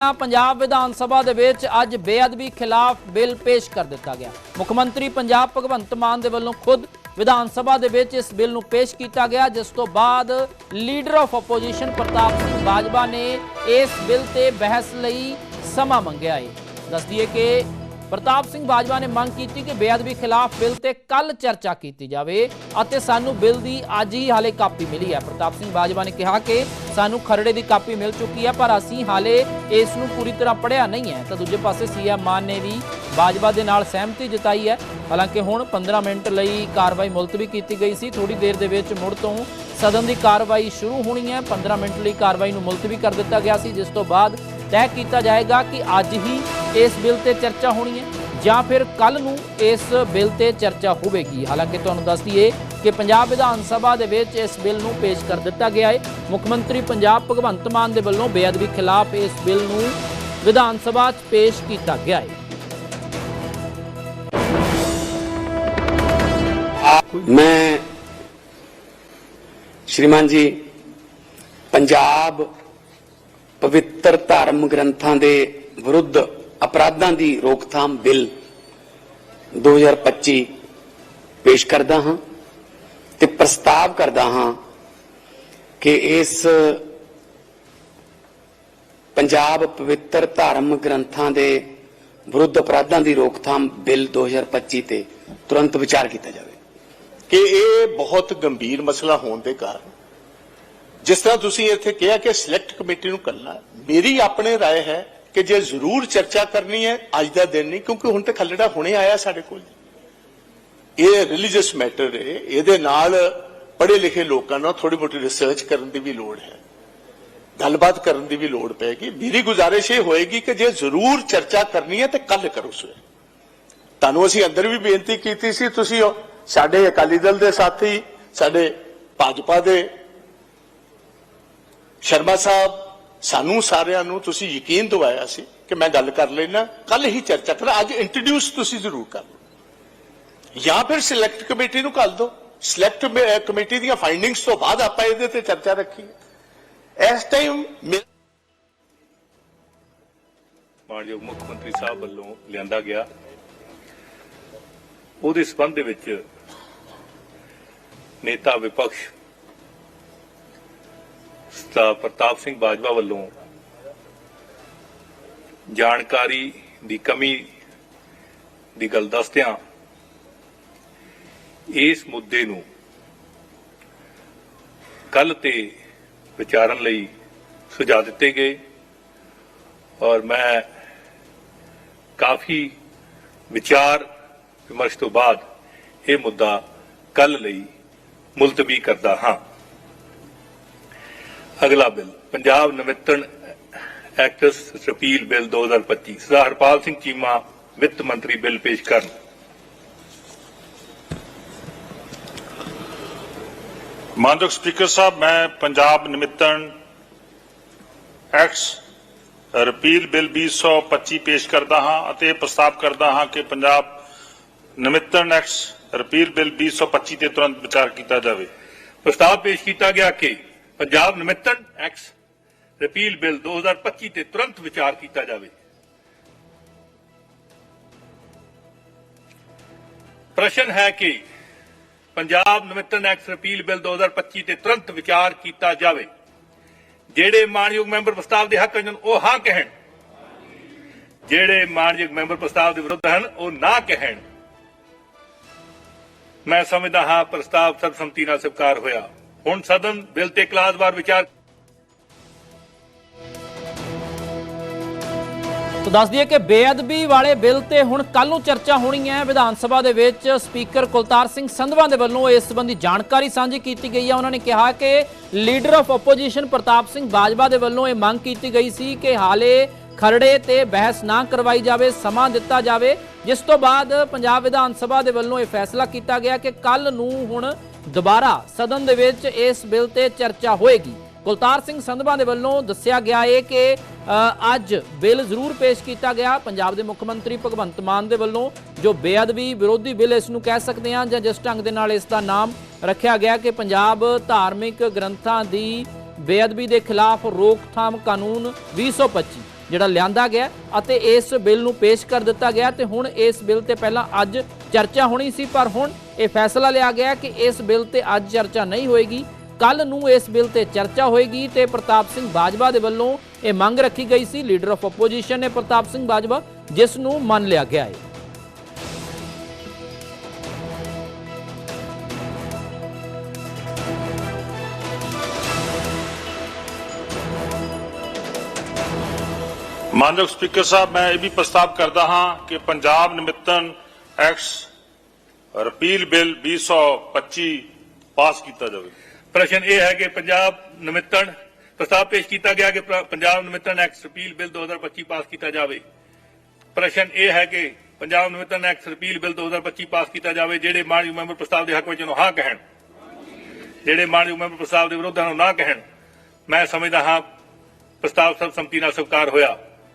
ਪੰਜਾਬ ਵਿਧਾਨ ਸਭਾ ਦੇ ਵਿੱਚ ਅੱਜ ਬੇਅਦਬੀ ਖਿਲਾਫ ਬਿੱਲ ਪੇਸ਼ ਕਰ ਦਿੱਤਾ ਗਿਆ। ਮੁੱਖ ਮੰਤਰੀ ਪੰਜਾਬ ਭਗਵੰਤ ਮਾਨ ਦੇ ਵੱਲੋਂ ਖੁਦ ਵਿਧਾਨ ਸਭਾ ਦੇ ਵਿੱਚ ਇਸ ਬਿੱਲ ਨੂੰ ਪੇਸ਼ ਕੀਤਾ ਗਿਆ, ਜਿਸ ਤੋਂ ਬਾਅਦ leader of opposition Partap Singh Bajwa ਨੇ ਇਸ ਬਿੱਲ ਤੇ ਬਹਿਸ ਲਈ ਸਮਾਂ ਮੰਗਿਆ ਹੈ ਦੱਸਦੀਏ ਕਿ ਪ੍ਰਤਾਪ ਸਿੰਘ ਬਾਜਵਾ ਨੇ ਮੰਗ ਕੀਤੀ ਕਿ ਬੇਅਦਬੀ ਖਿਲਾਫ ਬਿੱਲ ਤੇ ਕੱਲ ਚਰਚਾ ਕੀਤੀ ਜਾਵੇ ਅਤੇ ਸਾਨੂੰ ਬਿੱਲ ਦੀ ਅੱਜ ਹੀ ਹਾਲੇ ਕਾਪੀ ਮਿਲੀ ਹੈ। ਪ੍ਰਤਾਪ ਸਿੰਘ ਬਾਜਵਾ ਨੇ ਕਿਹਾ ਕਿ ਸਾਨੂੰ ਖਰੜੇ ਦੀ ਕਾਪੀ ਮਿਲ ਚੁੱਕੀ ਹੈ, ਪਰ ਅਸੀਂ ਹਾਲੇ ਇਸ ਨੂੰ ਪੂਰੀ ਤਰ੍ਹਾਂ ਪੜ੍ਹਿਆ ਨਹੀਂ ਹੈ। ਤਾਂ ਦੂਜੇ ਪਾਸੇ ਸੀਐਮ ਮਾਨ ਨੇ ਵੀ ਬਾਜਵਾ ਦੇ ਨਾਲ ਸਹਿਮਤੀ ਜਤਾਈ ਹੈ। ਹਾਲਾਂਕਿ ਹੁਣ 15 ਮਿੰਟ ਲਈ ਕਾਰਵਾਈ ਮੁਲਤਵੀ ਕੀਤੀ ਗਈ ਸੀ। ਥੋੜੀ ਦੇਰ ਦੇ ਵਿੱਚ ਮੁੜ ਤੋਂ ਸਦਨ ਦੀ ਕਾਰਵਾਈ ਸ਼ੁਰੂ ਹੋਣੀ ਹੈ। 15 ਮਿੰਟ ਲਈ ਕਾਰਵਾਈ ਨੂੰ ਮੁਲਤਵੀ ਕਰ ਦਿੱਤਾ ਗਿਆ ਸੀ, ਜਿਸ ਤੋਂ ਬਾਅਦ ਤੈਅ ਕੀਤਾ ਜਾਏਗਾ ਕਿ ਅੱਜ ਹੀ ਇਸ ਬਿੱਲ ਤੇ ਚਰਚਾ ਹੋਣੀ ਹੈ ਜਾਂ ਫਿਰ ਕੱਲ ਨੂੰ ਇਸ ਬਿੱਲ ਤੇ ਚਰਚਾ ਹੋਵੇਗੀ। ਹਾਲਾਂਕਿ ਤੁਹਾਨੂੰ ਦੱਸ ਦਈਏ ਕਿ ਪੰਜਾਬ ਵਿਧਾਨ ਸਭਾ ਦੇ ਵਿੱਚ ਇਸ ਬਿੱਲ ਨੂੰ ਪੇਸ਼ ਕਰ ਦਿੱਤਾ ਗਿਆ ਹੈ। ਮੁੱਖ ਮੰਤਰੀ ਪੰਜਾਬ ਭਗਵੰਤ ਮਾਨ ਦੇ ਵੱਲੋਂ ਬੇਅਦਬੀ ਖਿਲਾਫ ਇਸ ਬਿੱਲ ਨੂੰ ਵਿਧਾਨ ਸਭਾ 'ਚ ਪੇਸ਼ ਕੀਤਾ ਗਿਆ ਹੈ। ਮੈਂ ਸ਼੍ਰੀਮਾਨ ਜੀ, ਪੰਜਾਬ ਪਵਿੱਤਰ ਧਰਮ ਗ੍ਰੰਥਾਂ ਦੇ ਵਿਰੁੱਧ ਅਪਰਾਧਾਂ ਦੀ ਰੋਕਥਾਮ ਬਿੱਲ 2025 ਪੇਸ਼ ਕਰਦਾ ਹਾਂ ਤੇ ਪ੍ਰਸਤਾਵ ਕਰਦਾ ਹਾਂ ਕਿ ਇਸ ਪੰਜਾਬ ਪਵਿੱਤਰ ਧਰਮ ਗ੍ਰੰਥਾਂ ਦੇ ਵਿਰੁੱਧ ਅਪਰਾਧਾਂ ਦੀ ਰੋਕਥਾਮ ਬਿੱਲ 2025 ਤੇ ਤੁਰੰਤ ਵਿਚਾਰ ਕੀਤਾ ਜਾਵੇ ਕਿ ਇਹ ਬਹੁਤ ਗੰਭੀਰ ਮਸਲਾ ਹੋਣ ਦੇ ਕਾਰਨ ਜਿਸ ਤਰ੍ਹਾਂ ਤੁਸੀਂ ਇੱਥੇ ਕਿਹਾ ਕਿ ਸਿਲੈਕਟ ਕਮੇਟੀ ਨੂੰ ਕਰਨਾ ਮੇਰੀ ਆਪਣੇ رائے ਹੈ ਕਿ ਜੇ ਜ਼ਰੂਰ ਚਰਚਾ ਕਰਨੀ ਹੈ, ਅੱਜ ਦਾ ਦਿਨ ਨਹੀਂ, ਕਿਉਂਕਿ ਹੁਣ ਤੇ ਖੱਲੜਾ ਹੁਣੇ ਆਇਆ ਸਾਡੇ ਕੋਲ। ਇਹ ਰਿਲੀਜੀਅਸ ਮੈਟਰ ਹੈ। ਇਹਦੇ ਨਾਲ ਪੜ੍ਹੇ ਲਿਖੇ ਲੋਕਾਂ ਨਾਲ ਥੋੜੀ ਮੋਟੀ ਰਿਸਰਚ ਕਰਨ ਦੀ ਵੀ ਲੋੜ ਹੈ। ਗੱਲਬਾਤ ਕਰਨ ਦੀ ਵੀ ਲੋੜ ਪਏਗੀ। ਮੇਰੀ ਗੁਜ਼ਾਰਿਸ਼ ਇਹ ਹੋਏਗੀ ਕਿ ਜੇ ਜ਼ਰੂਰ ਚਰਚਾ ਕਰਨੀ ਹੈ, ਤੇ ਕੱਲ ਕਰੋ ਸਵੇਰ। ਤੁਹਾਨੂੰ ਅਸੀਂ ਅੰਦਰ ਵੀ ਬੇਨਤੀ ਕੀਤੀ ਸੀ, ਤੁਸੀਂ ਸਾਡੇ ਅਕਾਲੀ ਦਲ ਦੇ ਸਾਥੀ, ਸਾਡੇ ਭਾਜਪਾ ਦੇ ਸ਼ਰਮਾ ਸਾਹਿਬ ਸਾਨੂੰ ਸਾਰਿਆਂ ਨੂੰ ਤੁਸੀਂ ਯਕੀਨ ਦਿਵਾਇਆ ਸੀ ਕਿ ਮੈਂ ਗੱਲ ਕਰ ਲੈਣਾ। ਕੱਲ ਹੀ ਚਰਚਾ ਕਰਾਂ। ਅੱਜ ਇੰਟਰੋਡਿਊਸ ਤੁਸੀਂ ਜ਼ਰੂਰ ਕਰ ਲਓ। ਜਾਂ ਫਿਰ ਸਿਲੈਕਟ ਕਮੇਟੀ ਨੂੰ ਕੱਲ ਦਿਓ। ਸਿਲੈਕਟ ਕਮੇਟੀ ਦੀਆਂ ਫਾਈਂਡਿੰਗਸ ਤੋਂ ਬਾਅਦ ਆਪਾਂ ਇਹਦੇ ਤੇ ਚਰਚਾ ਰੱਖੀਏ ਇਸ ਟਾਈਮ ਮਾਨਯੋਗ ਮੁੱਖ ਮੰਤਰੀ ਸਾਹਿਬ ਵੱਲੋਂ ਲਿਆਂਦਾ ਗਿਆ। ਉਹਦੇ ਸਬੰਧ ਦੇ ਵਿੱਚ ਨੇਤਾ ਵਿਪਕਸ਼ ਸਤਾ ਪ੍ਰਤਾਪ ਸਿੰਘ ਬਾਜਵਾ ਵੱਲੋਂ ਜਾਣਕਾਰੀ ਦੀ ਕਮੀ ਦੀ ਗੱਲ ਦੱਸਦਿਆਂ ਇਸ ਮੁੱਦੇ ਨੂੰ ਕੱਲ ਤੇ ਵਿਚਾਰਨ ਲਈ ਸੁਝਾਅ ਦਿੱਤੇ ਗਏ ਔਰ ਮੈਂ ਕਾਫੀ ਵਿਚਾਰ ਵਿਮਰਸ਼ ਤੋਂ ਬਾਅਦ ਇਹ ਮੁੱਦਾ ਕੱਲ ਲਈ ਮੁਲਤਵੀ ਕਰਦਾ ਹਾਂ। ਅਗਲਾ bill Punjab ਨਵਿੱਤਣ acts repeal bill 2025 Sardar Harpal Singh Cheema ਵਿੱਤ ਮੰਤਰੀ ਬਿੱਲ ਪੇਸ਼ ਕਰਨ। ਮਾਨਯੋਗ ਸਪੀਕਰ ਸਾਹਿਬ ਮੈਂ ਪੰਜਾਬ ਨਿਮਿਤਨ ਐਕਟਸ ਰਿਪੀਲ ਬਿੱਲ 2025 ਪੇਸ਼ ਕਰਦਾ ਹਾਂ ਅਤੇ ਪ੍ਰਸਤਾਵ ਕਰਦਾ ਹਾਂ ਕਿ ਪੰਜਾਬ ਨਿਮਿਤਨ ਐਕਟਸ ਰਿਪੀਲ ਬਿੱਲ 2025 ਤੇ ਤੁਰੰਤ ਵਿਚਾਰ ਕੀਤਾ ਜਾਵੇ। ਪ੍ਰਸਤਾਵ ਪੇਸ਼ ਕੀਤਾ ਗਿਆ ਕਿ ਪੰਜਾਬ ਨਮਿੱਤਣ ਐਕਸ ਰਿਪੀਲ ਬਿੱਲ 2025 ਤੇ ਤੁਰੰਤ ਵਿਚਾਰ ਕੀਤਾ ਜਾਵੇ। ਪ੍ਰਸ਼ਨ ਹੈ ਕਿ ਪੰਜਾਬ ਨਮਿੱਤਣ ਐਕਸ ਰਿਪੀਲ ਬਿੱਲ 2025 ਤੇ ਤੁਰੰਤ ਵਿਚਾਰ ਕੀਤਾ ਜਾਵੇ। ਜਿਹੜੇ ਮਾਨਯੋਗ ਮੈਂਬਰ ਪ੍ਰਸਤਾਵ ਦੇ ਹੱਕ ਹਨ ਉਹ ਹਾਂ ਕਹਿਣ, ਜਿਹੜੇ ਮਾਨਯੋਗ ਮੈਂਬਰ ਪ੍ਰਸਤਾਵ ਦੇ ਵਿਰੁੱਧ ਹਨ ਉਹ ਨਾ ਕਹਿਣ। ਮੈਂ ਸਮਝਦਾ ਹਾਂ ਪ੍ਰਸਤਾਵ ਸਰਬਸੰਮਤੀ ਨਾਲ ਸਵੀਕਾਰ ਹੋਇਆ। ਹੁਣ ਸਦਨ ਬਿੱਲ ਤੇ ਕਲਾਸਵਾਰ ਵਿਚਾਰ ਤਾਂ ਦੱਸ ਦਈਏ ਕਿ ਬੇਅਦਬੀ ਵਾਲੇ ਬਿੱਲ ਤੇ ਹੁਣ ਕੱਲ ਨੂੰ ਚਰਚਾ ਹੋਣੀ ਹੈ। ਵਿਧਾਨ ਸਭਾ ਦੇ ਵਿੱਚ ਸਪੀਕਰ ਕੁਲਤਾਰ ਸਿੰਘ ਸੰਧਵਾ ਦੇ ਵੱਲੋਂ ਇਸ ਸੰਬੰਧੀ ਜਾਣਕਾਰੀ ਸਾਂਝੀ ਕੀਤੀ ਗਈ ਹੈ। ਉਹਨਾਂ ਨੇ ਕਿਹਾ ਕਿ leader of opposition Partap Singh Bajwa ਦੇ ਵੱਲੋਂ ਇਹ ਮੰਗ ਕੀਤੀ ਗਈ ਸੀ ਕਿ ਹਾਲੇ ਖਰੜੇ ਤੇ ਬਹਿਸ ਨਾ ਕਰਵਾਈ ਜਾਵੇ, ਸਮਾਂ ਦਿੱਤਾ ਜਾਵੇ। ਜਿਸ ਤੋਂ ਬਾਅਦ ਪੰਜਾਬ ਵਿਧਾਨ ਸਭਾ ਦੇ ਵੱਲੋਂ ਇਹ ਫੈਸਲਾ ਕੀਤਾ ਗਿਆ ਕਿ ਕੱਲ ਨੂੰ ਹੁਣ ਦੁਬਾਰਾ ਸਦਨ ਦੇ ਵਿੱਚ ਇਸ ਬਿੱਲ ਤੇ ਚਰਚਾ ਹੋਏਗੀ। ਕੁਲਤਾਰ ਸਿੰਘ ਸੰਧਵਾ ਦੇ ਵੱਲੋਂ ਦੱਸਿਆ ਗਿਆ ਹੈ ਕਿ ਅੱਜ ਬਿੱਲ ਜ਼ਰੂਰ ਪੇਸ਼ ਕੀਤਾ ਗਿਆ। ਪੰਜਾਬ ਦੇ ਮੁੱਖ ਮੰਤਰੀ ਭਗਵੰਤ ਮਾਨ ਦੇ ਵੱਲੋਂ ਜੋ ਬੇਅਦਬੀ ਵਿਰੋਧੀ ਬਿੱਲ ਇਸ ਨੂੰ ਕਹਿ ਸਕਦੇ ਹਾਂ ਜਾਂ ਜਿਸ ਢੰਗ ਦੇ ਨਾਲ ਇਸ ਦਾ ਨਾਮ ਰੱਖਿਆ ਗਿਆ ਕਿ ਪੰਜਾਬ ਧਾਰਮਿਕ ਗ੍ਰੰਥਾਂ ਦੀ ਬੇਅਦਬੀ ਦੇ ਖਿਲਾਫ ਰੋਕਥਾਮ ਕਾਨੂੰਨ 2025 ਜਿਹੜਾ ਲਿਆਂਦਾ ਗਿਆ ਅਤੇ ਇਸ ਬਿੱਲ ਨੂੰ ਪੇਸ਼ ਕਰ ਦਿੱਤਾ ਗਿਆ ਤੇ ਹੁਣ ਇਸ ਬਿੱਲ ਤੇ ਪਹਿਲਾਂ ਅੱਜ ਚਰਚਾ ਹੋਣੀ ਸੀ, ਪਰ ਹੁਣ ਇਹ ਫੈਸਲਾ ਲਿਆ ਗਿਆ ਕਿ ਇਸ ਬਿੱਲ ਤੇ ਅੱਜ ਚਰਚਾ ਨਹੀਂ ਹੋਏਗੀ। ਕੱਲ ਨੂੰ ਇਸ ਬਿੱਲ ਤੇ ਚਰਚਾ ਹੋਏਗੀ ਤੇ ਪ੍ਰਤਾਪ ਸਿੰਘ ਬਾਜਵਾ ਦੇ ਵੱਲੋਂ ਇਹ ਮੰਗ ਰੱਖੀ ਗਈ ਸੀ। ਲੀਡਰ ਆਫ ਆਪੋਜੀਸ਼ਨ ਨੇ ਪ੍ਰਤਾਪ ਸਿੰਘ ਬਾਜਵਾ ਜਿਸ ਨੂੰ ਮੰਨ ਲਿਆ ਗਿਆ ਹੈ। ਮਾਨਯੋਗ ਸਪੀਕਰ ਸਾਹਿਬ, ਮੈਂ ਇਹ ਵੀ ਪ੍ਰਸਤਾਵ ਕਰਦਾ ਹਾਂ ਕਿ ਪੰਜਾਬ ਨਿਮਿਤਨ ਐਕਟਸ ਰਿਪੀਲ ਬਿੱਲ 2025 ਪਾਸ ਕੀਤਾ ਜਾਵੇ। ਪ੍ਰਸ਼ਨ ਇਹ ਹੈ ਕਿ ਪੰਜਾਬ ਨਿਮਿਤਨ ਪ੍ਰਸਤਾਵ ਪੇਸ਼ ਕੀਤਾ ਗਿਆ ਕਿ ਪੰਜਾਬ ਨਿਮਿਤਨ ਐਕਟ ਰਿਪੀਲ ਬਿੱਲ 2025 ਪਾਸ ਕੀਤਾ ਜਾਵੇ। ਪ੍ਰਸ਼ਨ ਇਹ ਹੈ ਕਿ ਪੰਜਾਬ ਨਿਮਿਤਨ ਐਕਟ ਰਿਪੀਲ ਬਿੱਲ 2025 ਪਾਸ ਕੀਤਾ ਜਾਵੇ, ਜਿਹੜੇ ਮਾਨਯੋਗ ਮੈਂਬਰ ਪ੍ਰਸਤਾਵ ਦੇ ਹੱਕ ਵਿੱਚ ਨੂੰ ਹਾਂ ਕਹਿਣ। ਜਿਹੜੇ ਮਾਨਯੋਗ ਮੈਂਬਰ ਪ੍ਰਸਤਾਵ ਦੇ ਵਿਰੋਧ ਨੂੰ ਨਾ ਕਹਿਣ। ਮੈਂ ਸਮਝਦਾ ਹਾਂ, ਪ੍ਰਸਤਾਵ ਸਰਬਸੰਮਤੀ ਨਾਲ ਸਵੀਕਾਰ ਹੋਇਆ।